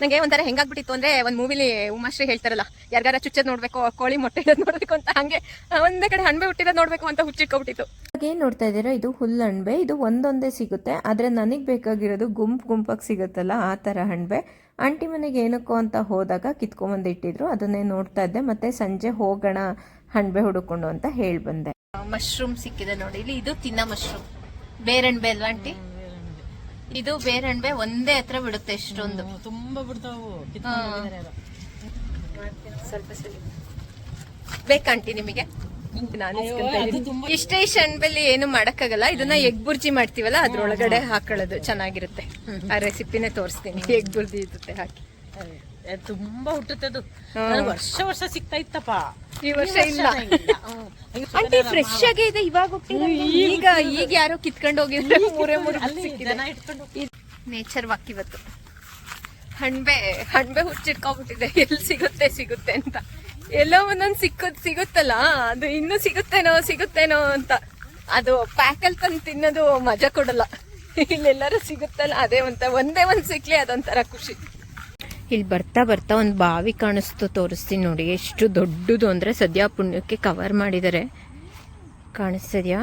ನಂಗೆ ಒಂಥರ ಹೆಂಗಾಗ್ಬಿಟ್ಟಿತ್ತು ಅಂದ್ರೆ ಒಂದ್ ಮೂವಿಲಿ ಉಮಾಶ್ರೀ ಹೇಳ್ತಾರಲ್ಲ ಯಾರ್ಗಾರ ಚುಚ್ಚದ್ ನೋಡ್ಬೇಕು ಕೋಳಿ ಮೊಟ್ಟೆ ಇಡೋದ್ ನೋಡ್ಬೇಕು ಅಂತ ಹಂಗೆ ಒಂದೇ ಕಡೆ ಹಣ್ಬೆ ಹುಟ್ಟಿರೋದ್ ನೋಡ್ಬೇಕು ಅಂತ ಹುಚ್ಚಿಟ್ಕೊಬಿಟ್ಟಿತ್ತು ಏನ್ ನೋಡ್ತಾ ಇದ್ದೀರಾ? ಇದು ಹುಲ್ಲಣ್ಬೆ ಇದು ಒಂದೊಂದೇ ಸಿಗುತ್ತೆ. ಆದರೆ ನನಗೆ ಬೇಕಾಗಿರೋದು ಗುಂಪು ಗುಂಪಾಗಿ ಸಿಗುತ್ತಲ್ಲ ಆ ಥರ ಹಣ್ಬೆ ಆಂಟಿ ಮನೆಗೆ ಏನಕ್ಕೋ ಅಂತ ಹೋದಾಗ ಕಿತ್ಕೊಂಬಂದು ಇಟ್ಟಿದ್ರು ಅದನ್ನೇ ನೋಡ್ತಾ ಇದ್ದೆ. ಮತ್ತೆ ಸಂಜೆ ಹೋಗೋಣ ಹಣ್ಬೆ ಹುಡುಕೊಂಡು ಅಂತ ಹೇಳಿ ಬಂದೆ ಮಶ್ರೂಮ್ ಸಿಕ್ಕಿದೆ ನೋಡಿ ಇಲ್ಲಿ ಇದು ತಿನ್ನ ಮಶ್ರೂಮ್ ಬೇರಣ್ಬೆ ಅಲ್ವಾ ಆಂಟಿ? ಇದು ಬೇರೆಣ್ಬೆ ಒಂದೇ ಹತ್ರ ಬಿಡುತ್ತೆ ಎಷ್ಟೊಂದು ತುಂಬಾ ಬಿಡ್ತಾವು. ಸ್ವಲ್ಪ ಬೇಕಂಟಿ ನಿಮಗೆ. ಇಷ್ಟೇ ಹಣ್ಬೆಲ್ಲಿ ಏನು ಮಾಡಕ್ಕಾಗಲ್ಲ. ಇದನ್ನ ಎಗ್ ಬುರ್ಜಿ ಮಾಡ್ತೀವಲ್ಲ ಅದ್ರೊಳಗಡೆ ಹಾಕೊಳ್ಳೋದು ಚೆನ್ನಾಗಿರುತ್ತೆ. ಆ ರೆಸಿಪಿನೇ ತೋರಿಸ್ತೀನಿ. ಎಗ್ ಬುರ್ಜಿ ಇರುತ್ತೆ ಹಾಕಿ. ತುಂಬಾ ಹುಟ್ಟುತ್ತೆ ಅದು. ವರ್ಷ ವರ್ಷ ಸಿಗ್ತಾ ಇತ್ತಪ್ಪ. ಈ ವರ್ಷ ಇಲ್ಲ. ಆಂಟಿ ಫ್ರೆಶ್ ಆಗಿ ಇದೆ ಇವಾಗ. ಈಗ ಈಗ ಯಾರೋ ಕಿತ್ಕೊಂಡು ಹೋಗಿದ್ರೆ ಮೂರೇ ಮೂರು ನೇಚರ್ ವಾಕ್ ಇವತ್ತು. ಹಣ್ಬೆ ಹಣ್ಬೆ ಹುಚ್ಚಿಟ್ಕೊಂಡ್ಬಿಟ್ಟಿದೆ. ಎಲ್ಲಿ ಸಿಗುತ್ತೆ ಸಿಗುತ್ತೆ ಅಂತ. ಎಲ್ಲೋ ಒಂದೊಂದು ಸಿಕ್ಕದ್ ಸಿಗುತ್ತಲ್ಲ ಅದು ಇನ್ನೂ ಸಿಗುತ್ತೇನೋ ಸಿಗುತ್ತೇನೋ ಅಂತ. ಅದು ಪ್ಯಾಕಲ್ ತಂದು ತಿನ್ನೋದು ಮಜಾ ಕೊಡಲ್ಲ. ಇಲ್ಲೆಲ್ಲರೂ ಸಿಗುತ್ತಲ್ಲ ಅದೇ ಒಂತ ಒಂದೇ ಒಂದ್ ಸಿಕ್ಲಿ ಅದೊಂಥರ ಖುಷಿ. ಇಲ್ಲಿ ಬರ್ತಾ ಬರ್ತಾ ಒಂದು ಬಾವಿ ಕಾಣಿಸ್ತು, ತೋರಿಸ್ತೀನಿ ನೋಡಿ. ಎಷ್ಟು ದೊಡ್ಡದು ಅಂದರೆ ಸದ್ಯ ಪುಣ್ಯಕ್ಕೆ ಕವರ್ ಮಾಡಿದ್ದಾರೆ. ಕಾಣಿಸ್ತಿದ್ಯಾ?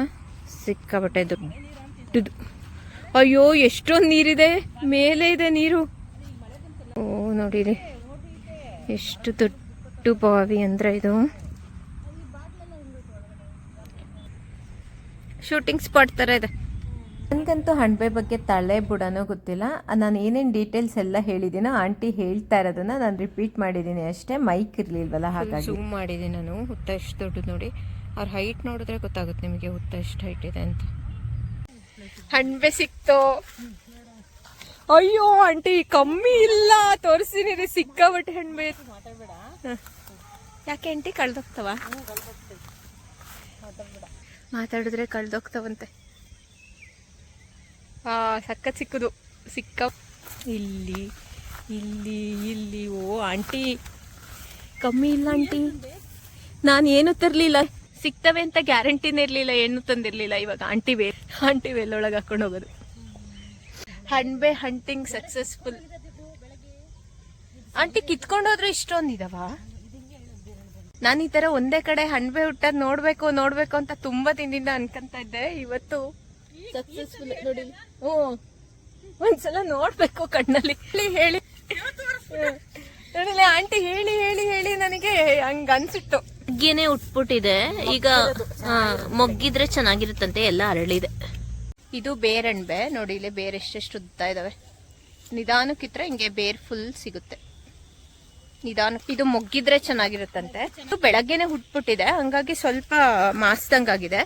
ಸಿಕ್ಕಾಬಟ್ಟೆ ದೊಡ್ಡದು. ಅಯ್ಯೋ, ಎಷ್ಟೊಂದು ನೀರಿದೆ. ಮೇಲೆ ಇದೆ ನೀರು. ಓ ನೋಡಿರಿ ಎಷ್ಟು ದೊಡ್ಡ ಬಾವಿ ಅಂದರೆ ಇದು. ಶೂಟಿಂಗ್ ಸ್ಪಾಟ್ ಥರ ಇದೆ. ನನಗಂತೂ ಹಣ್ಬೆ ಬಗ್ಗೆ ತಲೆ ಬುಡನೋ ಗೊತ್ತಿಲ್ಲ. ನಾನು ಏನೇನು ಡೀಟೇಲ್ಸ್ ಎಲ್ಲ ಹೇಳಿದ್ದೀನೋ ಆಂಟಿ ಹೇಳ್ತಾ ಇರೋದನ್ನ ನಾನು ರಿಪೀಟ್ ಮಾಡಿದ್ದೀನಿ ಅಷ್ಟೇ. ಮೈಕ್ ಇರಲಿಲ್ವಲ್ಲ ಹಾಗಾಗಿ. ಜೂಮ್ ಮಾಡಿದ್ದೀನಿ ನಾನು. ಹುತ್ತ ಎಷ್ಟು ದೊಡ್ಡದು ನೋಡಿ. ಅವ್ರ ಹೈಟ್ ನೋಡಿದ್ರೆ ಗೊತ್ತಾಗುತ್ತೆ ನಿಮಗೆ ಹುತ್ತ ಎಷ್ಟು ಹೈಟ್ ಇದೆ ಅಂತ. ಹಣ್ಬೆ ಸಿಕ್ತು? ಅಯ್ಯೋ ಆಂಟಿ ಕಮ್ಮಿ ಇಲ್ಲ. ತೋರಿಸ್ತೀನಿ ರೀ ಸಿಕ್ಕಾಬಟ್ಟೆ ಹಣ್ಬೆ. ಯಾಕೆ ಆಂಟಿ ಕಳ್ದೋಗ್ತವ? ಮಾತಾಡಿದ್ರೆ ಕಳ್ದೋಗ್ತವಂತೆ. ಸಖತ್ ಸಿಕ್ಕುದು. ಸಿಕ್ಕ ಇಲ್ಲಿ ಇಲ್ಲಿ ಇಲ್ಲಿ, ಓ, ಆಂಟಿ. ಕಮ್ಮಿ ಇಲ್ಲ ಆಂಟಿ. ನಾನು ಏನು ತರ್ಲಿಲ್ಲ. ಸಿಗ್ತವೆ ಅಂತ ಗ್ಯಾರಂಟಿನೇ ಇರಲಿಲ್ಲ, ಏನು ತಂದಿರಲಿಲ್ಲ. ಇವಾಗ ಆಂಟಿ ವೇಲ್ ಆಂಟಿ ವೇಲೊಳಗೆ ಹಾಕೊಂಡು ಹೋಗೋದು. ಹಣ್ಬೆ ಹಂಟಿಂಗ್ ಸಕ್ಸಸ್ಫುಲ್. ಆಂಟಿ ಕಿತ್ಕೊಂಡೋದ್ರೆ ಇಷ್ಟೊಂದಿದವ ನಾನು ಈ ಥರ ಒಂದೇ ಕಡೆ ಹಣ್ಬೆ ಹುಟ್ಟದ್ ನೋಡ್ಬೇಕು ನೋಡ್ಬೇಕು ಅಂತ ತುಂಬಾ ದಿನದಿಂದ ಅನ್ಕೊಂತ ಇದ್ದೆ. ಇವತ್ತು ಸಕ್ಸಸ್ಫುಲ್ ನೋಡಿ. ಹ್ಞೂ. ಒಂದ್ಸಲ ನೋಡ್ಬೇಕು ಕಣ್ಣಲ್ಲಿ. ಹೇಳಿ ಹೇಳಿ. ನೋಡಿಲ್ಲ ಆಂಟಿ ಹೇಳಿ ಹೇಳಿ ಹೇಳಿ ನನಗೆ ಹಂಗ ಅನ್ಸಿತ್ತು. ಮೊಗ್ಗೇನೆ ಉಟ್ಬಿಟ್ಟಿದೆ. ಈಗ ಮೊಗ್ಗಿದ್ರೆ ಚೆನ್ನಾಗಿರುತ್ತಂತೆ ಎಲ್ಲ ಅರಳಿದೆ. ಇದು ಬೇರೆಣ್ಬೆ ನೋಡಿ ಇಲ್ಲಿ ಬೇರೆ ಎಷ್ಟೆಷ್ಟು ಉದ್ದ ಇದಾವೆ. ನಿಧಾನಕ್ಕಿದ್ರೆ ಹಿಂಗೆ ಬೇರ್ ಫುಲ್ ಸಿಗುತ್ತೆ. ನಿಧಾನ. ಇದು ಮೊಗ್ಗಿದ್ರೆ ಚೆನ್ನಾಗಿರುತ್ತಂತೆ. ಇದು ಬೆಳಗ್ಗೆನೆ ಹುಟ್ಬಿಟ್ಟಿದೆ. ಹಂಗಾಗಿ ಸ್ವಲ್ಪ ಮಾಸ್ದಂಗಾಗಿದೆ.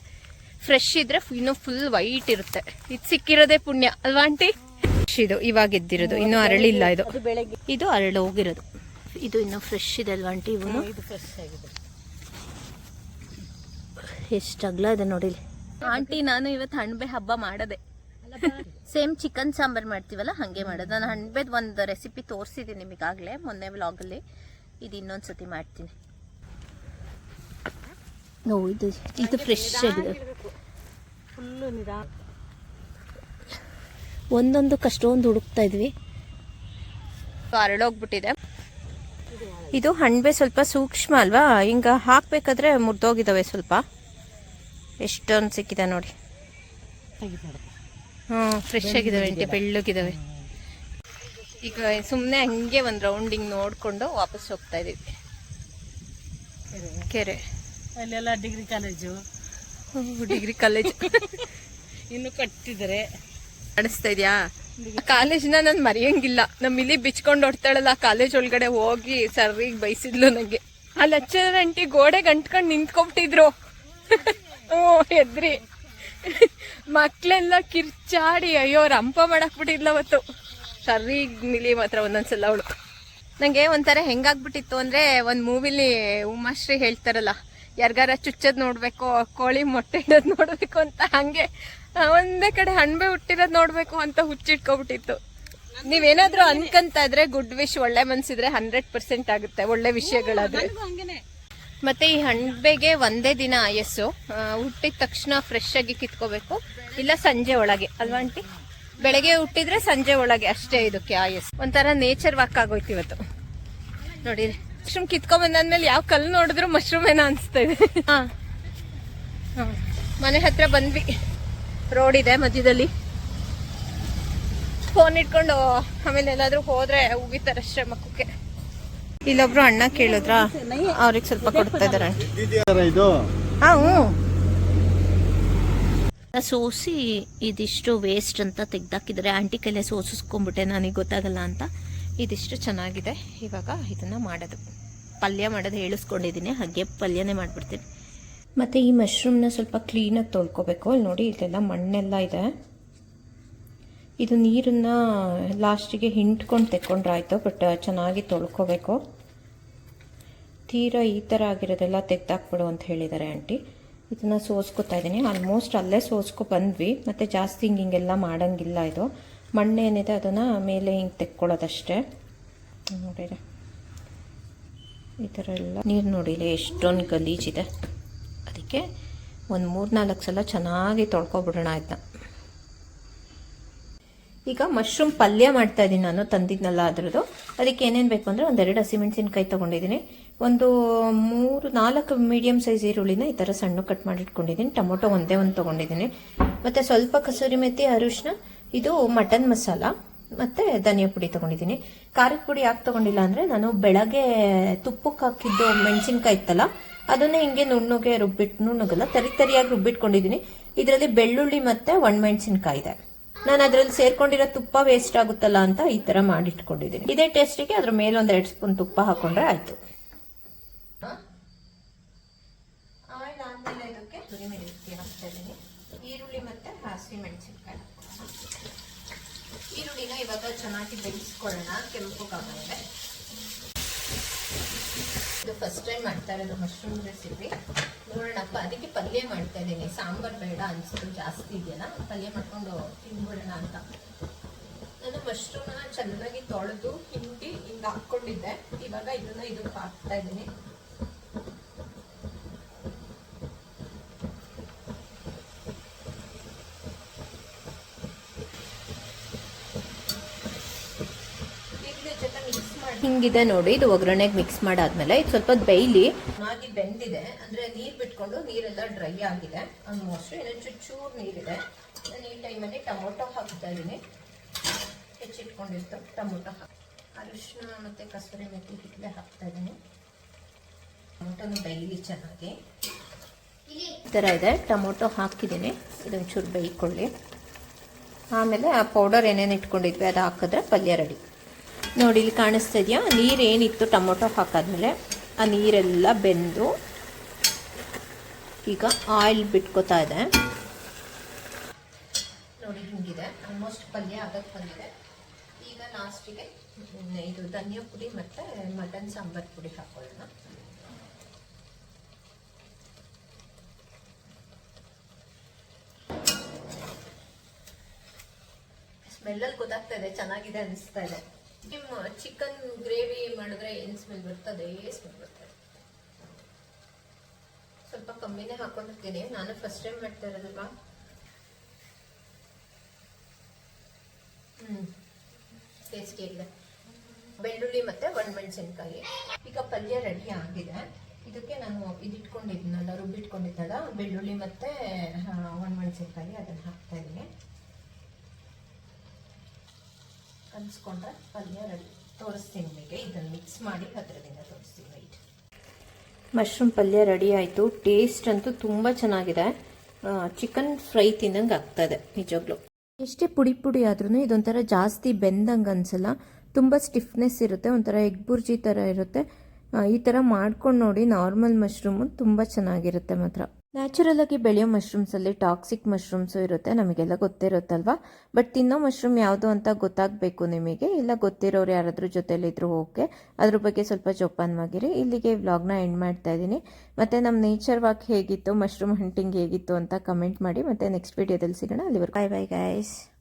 ಫ್ರೆಶ್ ಇದ್ರೆ ಇನ್ನು ಫುಲ್ ವೈಟ್ ಇರುತ್ತೆ. ಇದು ಸಿಕ್ಕಿರೋದೇ ಪುಣ್ಯ ಅಲ್ವಾ ಆಂಟಿ? ಇದು ಇವಾಗ ಎದ್ದಿರೋದು ಇನ್ನು ಅರಳಿಲ್ಲ ಇದು. ಇದು ಅರಳೋಗಿರೋದು. ಇದು ಇನ್ನು ಫ್ರೆಶ್ ಇದೆ ಅಲ್ವಾ ಆಂಟಿ ಇವನು? ಫ್ರೆಶ್ ಎಷ್ಟು ಅಗ್ಲ ಇದೆ ನೋಡಿ ಆಂಟಿ ನಾನು ಇವತ್ತು ಹಣ್ಬೆ ಹಬ್ಬ ಮಾಡದೆ. ಸೇಮ್ ಚಿಕನ್ ಸಾಂಬಾರ್ ಮಾಡ್ತೀವಲ್ಲ ಹಂಗೆ ಮಾಡೋದು. ನಾನು ಹಣ್ಬೆದ್ ಒಂದು ರೆಸಿಪಿ ತೋರಿಸಿದ್ದೀನಿ ನಿಮಗಾಗಲೇ ಮೊನ್ನೆ ವ್ಲಾಗಲ್ಲಿ ಇದು ಇನ್ನೊಂದು ಸತಿ ಮಾಡ್ತೀನಿ ಇದು ಫ್ರೆಶ್ ಆಗಿದೆ. ಫುಲ್ಲು ನಿಧಾನ ಒಂದೊಂದು ಕಷ್ಟೊಂದು ಹುಡುಕ್ತಾ ಇದ್ವಿ. ಅರಳೋಗ್ಬಿಟ್ಟಿದೆ ಇದು ಹಣ್ಬೆ ಸ್ವಲ್ಪ ಸೂಕ್ಷ್ಮ ಅಲ್ವಾ? ಹಿಂಗ ಹಾಕ್ಬೇಕಾದ್ರೆ ಮುರಿದೋಗಿದಾವೆ ಸ್ವಲ್ಪ. ಎಷ್ಟೊಂದು ಸಿಕ್ಕಿದೆ ನೋಡಿ. ಹ್ಮ್ ಫ್ರೆಶ್ ಆಗಿದಾವೆ ಅಂಟಿ ಬೆಳ್ಳಗಿದಾವೆ. ಈಗ ಸುಮ್ಮನೆ ಹಂಗೆ ಒಂದು ರೌಂಡಿಂಗ್ ನೋಡ್ಕೊಂಡು ವಾಪಸ್ ಹೋಗ್ತಾ ಇದೀವಿ ಕೆರೆ. ಅಲ್ಲೆಲ್ಲ ಡಿಗ್ರಿ ಕಾಲೇಜು ಡಿಗ್ರಿ ಕಾಲೇಜ್ ಇನ್ನು ಕಟ್ಟಿದ್ರೆ. ಕಾಣಿಸ್ತಾ ಇದೆಯಾ? ಕಾಲೇಜ್ನ ನಾನು ಮರೆಯಂಗಿಲ್ಲ. ನಮ್ಮ ಇಲ್ಲಿ ಬಿಚ್ಕೊಂಡು ಹೊಡ್ತಾಳಲ್ಲ ಕಾಲೇಜ್ ಒಳಗಡೆ ಹೋಗಿ ಸರ್ರಿಗೆ ಬೈಸಿದ್ಲು ನಂಗೆ. ಆ ಲೆಕ್ಚರರ್ ಅಂಟಿ ಗೋಡೆ ಗಂಟ್ಕೊಂಡು ನಿಂತ್ಕೊಬಿಟ್ಟಿದ್ರು. ಓ ಎದ್ರಿ. ಮಕ್ಳೆಲ್ಲ ಕಿರ್ಚಾಡಿ, ಅಯ್ಯೋ, ರಂಪ ಮಾಡಕ್ ಬಿಟ್ಟಿದ್ಲ ಅವತ್ತು. ಸರ್ರಿಗೆ ನಿಲಿ ಮಾತ್ರ ಒಂದೊಂದ್ಸಲ ಅವಳು. ನಂಗೆ ಒಂಥರ ಹೆಂಗಾಗ್ಬಿಟ್ಟಿತ್ತು ಅಂದ್ರೆ ಒಂದ್ ಮೂವಿಲಿ ಉಮಾಶ್ರೀ ಹೇಳ್ತಾರಲ್ಲ, ಯಾರ್ಗಾರ ಚುಚ್ಚದ್ ನೋಡ್ಬೇಕು, ಕೋಳಿ ಮೊಟ್ಟೆ ಇಡೋದ್ ನೋಡ್ಬೇಕು ಅಂತ. ಹಂಗೆ ಒಂದೇ ಕಡೆ ಹಣ್ಬೆ ಹುಟ್ಟಿರೋದ್ ನೋಡ್ಬೇಕು ಅಂತ ಹುಚ್ಚಿಟ್ಕೊಬಿಟ್ಟಿತ್ತು. ನೀವೇನಾದ್ರೂ ಅನ್ಕಂತ ಇದ್ರೆ ಗುಡ್ ವಿಶ್ ಒಳ್ಳೆ ಮನ್ಸಿದ್ರೆ ಹಂಡ್ರೆಡ್ ಪರ್ಸೆಂಟ್ ಆಗುತ್ತೆ ಒಳ್ಳೆ ವಿಷಯಗಳಾದ್ರೆ. ಮತ್ತೆ ಈ ಹಣ್ಬೆಗೆ ಒಂದೇ ದಿನ ಆಯಸ್ಸು. ಹುಟ್ಟಿದ ತಕ್ಷಣ ಫ್ರೆಶ್ ಆಗಿ ಕಿತ್ಕೋಬೇಕು. ಇಲ್ಲ ಸಂಜೆ ಒಳಗೆ ಅಲ್ವಾ ಆಂಟಿ? ಬೆಳಗ್ಗೆ ಹುಟ್ಟಿದ್ರೆ ಸಂಜೆ ಒಳಗೆ ಅಷ್ಟೇ ಇದಕ್ಕೆ ಆಯಸ್ ಒಂಥರ ನೇಚರ್ ವಾಕ್ ಆಗೋಯ್ತು ಇವತ್ತು. ನೋಡಿ ಮಶ್ರೂಮ್ ಕಿತ್ಕೊಂಡ್ ಬಂದಾದ್ಮೇಲೆ ಯಾವ ಕಲ್ಲು ನೋಡಿದ್ರು ಮಶ್ರೂಮ್ ಏನೋ ಅನ್ಸ್ತಾ ಇದೆ. ಹಾ. ಹಾ. ಮನೆ ಹತ್ರ ಬಂದ್ವಿ. ರೋಡ್ ಇದೆ ಮಧ್ಯದಲ್ಲಿ. ಫೋನ್ ಇಟ್ಕೊಂಡು ಆಮೇಲೆ ಎಲ್ಲಾದ್ರೂ ಹೋದ್ರೆ ಉಗಿತಾರಷ್ಟೇ ಮಕ್ಕಕ್ಕೆ. ಇಲ್ಲೊಬ್ರು ಅಣ್ಣ ಕೇಳಿದ್ರ? ಅವ್ರಿಗೆ ಸ್ವಲ್ಪ ಕೊಡ್ತಾ ಇದಾರೆ ಸೋಸಿ ಇದಿಷ್ಟು ವೇಸ್ಟ್ ಅಂತ ತೆಗ್ದಾಕಿದ್ರೆ ಆಂಟಿ ಕೈಲೇ ಸೋಸಿಸ್ಕೊಂಡ್ಬಿಟ್ಟೆ ನನಗೆ ಗೊತ್ತಾಗಲ್ಲ ಅಂತ. ಇದಿಷ್ಟು ಚೆನ್ನಾಗಿದೆ. ಇವಾಗ ಇದನ್ನ ಮಾಡೋದು. ಪಲ್ಯ ಮಾಡೋದು ಹೇಳಿಸ್ಕೊಂಡಿದ್ದೀನಿ. ಹಾಗೆ ಪಲ್ಯನೇ ಮಾಡ್ಬಿಡ್ತೀನಿ. ಮತ್ತು ಈ ಮಶ್ರೂಮ್ನ ಸ್ವಲ್ಪ ಕ್ಲೀನಾಗಿ ತೊಳ್ಕೊಬೇಕು. ಅಲ್ಲಿ ನೋಡಿ ಇಲ್ಲೆಲ್ಲ ಮಣ್ಣೆಲ್ಲ ಇದೆ. ಇದು ನೀರನ್ನು ಲಾಸ್ಟಿಗೆ ಹಿಂಡ್ಕೊಂಡು ತೆಕ್ಕೊಂಡ್ರಾಯ್ತು ಬಟ್ ಚೆನ್ನಾಗಿ ತೊಳ್ಕೊಬೇಕು. ತೀರಾ ಈ ಥರ ಆಗಿರೋದೆಲ್ಲ ತೆಗ್ದಾಕ್ಬಿಡು ಅಂತ ಹೇಳಿದ್ದಾರೆ ಆಂಟಿ. ಇದನ್ನು ಸೋಸ್ಕೊತಾ ಇದ್ದೀನಿ ಆಲ್ಮೋಸ್ಟ್ ಅಲ್ಲೇ ಸೋಸ್ಕೊ ಬಂದ್ವಿ. ಮತ್ತು ಜಾಸ್ತಿ ಹಿಂಗೆ ಹಿಂಗೆಲ್ಲ ಮಾಡೋಂಗಿಲ್ಲ ಇದು. ಮಣ್ಣೇನಿದೆ ಅದನ್ನು ಮೇಲೆ ಹಿಂಗೆ ತೆಕ್ಕೊಳ್ಳೋದಷ್ಟೇ. ನೋಡಿರಿ. ಈ ಥರ ಎಲ್ಲ ನೀರು ನೋಡಿಲ್ಲ ಎಷ್ಟೊಂದು ಗಲೀಜಿದೆ. ಅದಕ್ಕೆ ಒಂದು ಮೂರ್ನಾಲ್ಕು ಸಲ ಚೆನ್ನಾಗಿ ತೊಳ್ಕೊಬಿಡೋಣ ಆಯ್ತಾ? ಈಗ ಮಶ್ರೂಮ್ ಪಲ್ಯ ಮಾಡ್ತಾ ಇದ್ದೀನಿ ನಾನು, ತಂದಿದ್ನಲ್ಲ ಅದ್ರದ್ದು. ಅದಕ್ಕೆ ಏನೇನು ಬೇಕು ಅಂದರೆ ಒಂದೆರಡು ಹಸಿಮೆಣಸಿನ್ಕಾಯಿ ತೊಗೊಂಡಿದ್ದೀನಿ. ಒಂದು ಮೂರು ನಾಲ್ಕು ಮೀಡಿಯಂ ಸೈಜ್ ಈರುಳ್ಳಿನ ಈ ಥರ ಸಣ್ಣ ಕಟ್ ಮಾಡಿ ಇಟ್ಕೊಂಡಿದ್ದೀನಿ. ಟೊಮೊಟೊ ಒಂದೇ ಒಂದು ತೊಗೊಂಡಿದ್ದೀನಿ. ಮತ್ತು ಸ್ವಲ್ಪ ಕಸೂರಿ ಮೆತ್ತಿ ಅರಿಶಿನ ಇದು ಮಟನ್ ಮಸಾಲ, ಮತ್ತು ಧನಿಯಾ ಪುಡಿ ತೊಗೊಂಡಿದ್ದೀನಿ. ಖಾರದ ಪುಡಿ ಯಾಕೆ ತೊಗೊಂಡಿಲ್ಲ ಅಂದರೆ ನಾನು ಬೆಳಗ್ಗೆ ತುಪ್ಪಕ್ಕೆ ಹಾಕಿದ್ದು ಮೆಣಸಿನ್ಕಾಯಿ ಇತ್ತಲ್ಲ ಅದನ್ನ ಹಿಂಗೆ ನುಣ್ಣಗೆ ರುಬ್ಬಿಟ್ಟು ನುಣ್ಣುಗಲ್ಲ, ತರಿ ತರಿಯಾಗಿ ರುಬ್ಬಿಟ್ಕೊಂಡಿದ್ದೀನಿ ಇದರಲ್ಲಿ ಬೆಳ್ಳುಳ್ಳಿ ಮತ್ತೆ ಒಣಮೆಣಸಿನ್ಕಾಯಿ ಇದೆ ನಾನು ಅದ್ರಲ್ಲಿ ಸೇರ್ಕೊಂಡಿರೋ ತುಪ್ಪ ವೇಸ್ಟ್ ಆಗುತ್ತಲ್ಲ ಅಂತ ಈ ತರ ಮಾಡಿಟ್ಕೊಂಡಿದ್ದೀನಿ ಇದೇ ಟೇಸ್ಟಿಗೆ ಅದ್ರ ಮೇಲೆ ಒಂದ್ ಎರಡು ಸ್ಪೂನ್ ತುಪ್ಪ ಹಾಕೊಂಡ್ರೆ ಆಯ್ತು. ಈರುಳ್ಳಿ ಮತ್ತೆ ಹಸಿ ಮೆಣಸಿನ್ಕಾಯಿ ಈರುಳ್ಳಿನ ಇವಾಗ ಚೆನ್ನಾಗಿ ಬೇಯಿಸ್ಕೊಳ್ಳೋಣ ಕೆಂಪುಗಾಗುತ್ತೆ ಇದು ಫಸ್ಟ್ ಟೈಮ್ ಮಾಡ್ತಾ ಇರೋದು ಮಶ್ರೂಮ್ ರೆಸಿಪಿ ನೋಡೋಣಪ್ಪ, ಅದಕ್ಕೆ ಪಲ್ಯ ಮಾಡ್ತಾ ಇದ್ದೀನಿ. ಸಾಂಬಾರ್ ಬೇಡ ಅನ್ಸುತ್ತೆ, ಜಾಸ್ತಿ ಇದೆಯಲ್ಲ, ಪಲ್ಯ ಮಾಡ್ಕೊಂಡು ತಿನ್ಬಿಡೋಣ ಅಂತ. ನಾನು ಮಶ್ರೂಮ್ನ ಚೆನ್ನಾಗಿ ತೊಳೆದು ಹಿಂಡಿ ಹಿಂಗೆ ಹಾಕ್ಕೊಂಡಿದ್ದೆ. ಇವಾಗ ಇದನ್ನ ಇದಕ್ಕೆ ಹಾಕ್ತಾ ಇದ್ದೀನಿ. ಹಿಂಗಿದೆ ನೋಡಿ ಇದು ಒಗ್ಗರಣೆಗೆ ಮಿಕ್ಸ್ ಮಾಡಾದ್ಮೇಲೆ ಇದು ಸ್ವಲ್ಪ ಬೇಯ್ಲಿ. ಚೆನ್ನಾಗಿ ಬೆಂದಿದೆ. ಅಂದ್ರೆ ನೀರ್ ಬಿಟ್ಕೊಂಡು ನೀರೆಲ್ಲ ಡ್ರೈ ಆಗಿದೆ. ಆಲ್ಮೋಸ್ಟ್ ಇನ್ನು ಚೂರು ನೀರಿದೆ. ನಾನು ಈ ಟೈಮಲ್ಲಿ ಟೊಮೊಟೊ ಹಾಕ್ತಾ ಇದ್ದೀನಿ ಹೆಚ್ಚಿಟ್ಕೊಂಡಿರ್ತ ಟೊಮೊಟೊ ಹಾಕಿ ಅರಿಶಿನ ಮತ್ತೆ ಕಸೂರಿ ಮೆತ್ತಿ ಹಿಟ್ಟಲೆ ಹಾಕ್ತಾ ಇದ್ದೀನಿ ಟೊಮೊಟೊನು ಬೇಯಲಿ ಚೆನ್ನಾಗಿ. ಈ ಥರ ಇದೆ. ಟೊಮೊಟೊ ಹಾಕಿದ್ದೀನಿ ಇದೊಂಚೂರು ಬೇಯ್ಕೊಳ್ಳಿ. ಆಮೇಲೆ ಆ ಪೌಡರ್ ಏನೇನು ಇಟ್ಕೊಂಡಿದ್ವಿ ಅದು ಹಾಕಿದ್ರೆ ಪಲ್ಯ ರೆಡಿ. ನೋಡಿ, ಇಲ್ಲಿ ಕಾಣಿಸ್ತಾ ಇದೆಯಾ? ನೀರು ಏನಿತ್ತು ಟೊಮೊಟೊ ಹಾಕಾದ್ಮೇಲೆ? ಆ ನೀರೆಲ್ಲ ಬೆಂದು ಈಗ ಆಯಿಲ್ ಬಿಟ್ಕೋತಾ ಇದೆ. ನೋಡಿ, ಹಿಂಗಿದೆ. ಆಲ್ಮೋಸ್ಟ್ ಪಲ್ಯ ಆಗಕ್ಕೆ ಬಂದಿದೆ. ಈಗ ಲಾಸ್ಟಿಗೆ ಇದು ಧನಿಯಾ ಪುಡಿ ಮತ್ತು ಮಟನ್ ಸಾಂಬಾರ್ ಪುಡಿ ಹಾಕೊಳ್ಳೋಣ. ಸ್ಮೆಲ್ಲಲ್ಲಿ ಗೊತ್ತಾಗ್ತಾ ಇದೆ, ಚೆನ್ನಾಗಿದೆ ಅನಿಸ್ತಾ ಇದೆ. ಚಿಕನ್ ಗ್ರೇವಿ ಮಾಡಿದ್ರೆ ಏನು ಸ್ಮೆಲ್ ಬರ್ತದೆ ಸ್ಮೆಲ್ ಬರ್ತದೆ? ಸ್ವಲ್ಪ ಕಮ್ಮಿನೇ ಹಾಕೊಂಡಿರ್ತೀನಿ. ನಾನು ಫಸ್ಟ್ ಟೈಮ್ ಮಾಡ್ತಾ ಇರೋದಲ್ವಾ? ಹ್ಮ್. ಟೇಸ್ಟಿ ಇಲ್ಲ ಬೆಳ್ಳುಳ್ಳಿ ಮತ್ತೆ ಒಣಮೆಣಸಿನ್ಕಾಯಿ. ಈಗ ಪಲ್ಯ ರೆಡಿ ಆಗಿದೆ. ಇದಕ್ಕೆ ನಾನು ಇದಿಟ್ಕೊಂಡಿದ್ನಲ್ಲ, ರುಬ್ಬಿಟ್ಕೊಂಡಿದ್ದಲ್ಲ, ಬೆಳ್ಳುಳ್ಳಿ ಮತ್ತೆ ಒಣಮೆಣಸಿನ್ಕಾಯಿ ಅದನ್ನ ಹಾಕ್ತಾ ಇದ್ದೀನಿ. ಕಲಿಸ್ಕೊಂಡ್ರೆ ಪಲ್ಯ ರೆಡಿ. ತೋರಿಸ್ತೀನಿ ನಿಮಗೆ. ಇದನ್ನು ಮಿಕ್ಸ್ ಮಾಡಿ ಹತ್ತಿರದಿಂದ ತೋರಿಸ್ತೀನಿ. ರೈಟ್ ಮಶ್ರೂಮ್ ಪಲ್ಯ ರೆಡಿ ಆಯಿತು. ಟೇಸ್ಟ್ ಅಂತೂ ತುಂಬ ಚೆನ್ನಾಗಿದೆ. ಚಿಕನ್ ಫ್ರೈ ತಿನ್ನಂಗೆ ಆಗ್ತದೆ ನಿಜವಾಗ್ಲೂ. ಎಷ್ಟೇ ಪುಡಿ ಪುಡಿ ಆದ್ರೂ ಇದೊಂಥರ ಜಾಸ್ತಿ ಬೆಂದಂಗೆ ಅನ್ಸಲ್ಲ. ತುಂಬ ಸ್ಟಿಫ್ನೆಸ್ ಇರುತ್ತೆ ಒಂಥರ ಎಗ್ ಬುರ್ಜಿ ಥರ ಇರುತ್ತೆ. ಈ ಥರ ಮಾಡ್ಕೊಂಡು ನೋಡಿ ನಾರ್ಮಲ್ ಮಶ್ರೂಮು ತುಂಬ ಚೆನ್ನಾಗಿರುತ್ತೆ ಮಾತ್ರ. ನ್ಯಾಚುರಲ್ ಆಗಿ ಬೆಳೆಯೋ ಮಶ್ರೂಮ್ಸಲ್ಲಿ ಟಾಕ್ಸಿಕ್ ಮಶ್ರೂಮ್ಸು ಇರುತ್ತೆ, ನಮಗೆಲ್ಲ ಗೊತ್ತಿರುತ್ತಲ್ವಾ? ಬಟ್ ತಿನ್ನೋ ಮಶ್ರೂಮ್ ಯಾವುದು ಅಂತ ಗೊತ್ತಾಗಬೇಕು ನಿಮಗೆ. ಇಲ್ಲ ಗೊತ್ತಿರೋರು ಯಾರಾದ್ರೂ ಜೊತೆಲಿದ್ರು ಓಕೆ. ಅದ್ರ ಬಗ್ಗೆ ಸ್ವಲ್ಪ ಜೋಪಾನವಾಗಿರಿ. ಇಲ್ಲಿಗೆ ವ್ಲಾಗ್ನ ಎಂಡ್ ಮಾಡ್ತಾ ಇದ್ದೀನಿ. ಮತ್ತು ನಮ್ಮ ನೇಚರ್ ವಾಕ್ ಹೇಗಿತ್ತು, ಮಶ್ರೂಮ್ ಹಂಟಿಂಗ್ ಹೇಗಿತ್ತು ಅಂತ ಕಮೆಂಟ್ ಮಾಡಿ ಮತ್ತು ನೆಕ್ಸ್ಟ್ ವೀಡಿಯೋದಲ್ಲಿ ಸಿಗೋಣ. ಅಲ್ಲಿವರೆಗೂ. ಬಾಯ್ ಬೈ ಗೈಸ್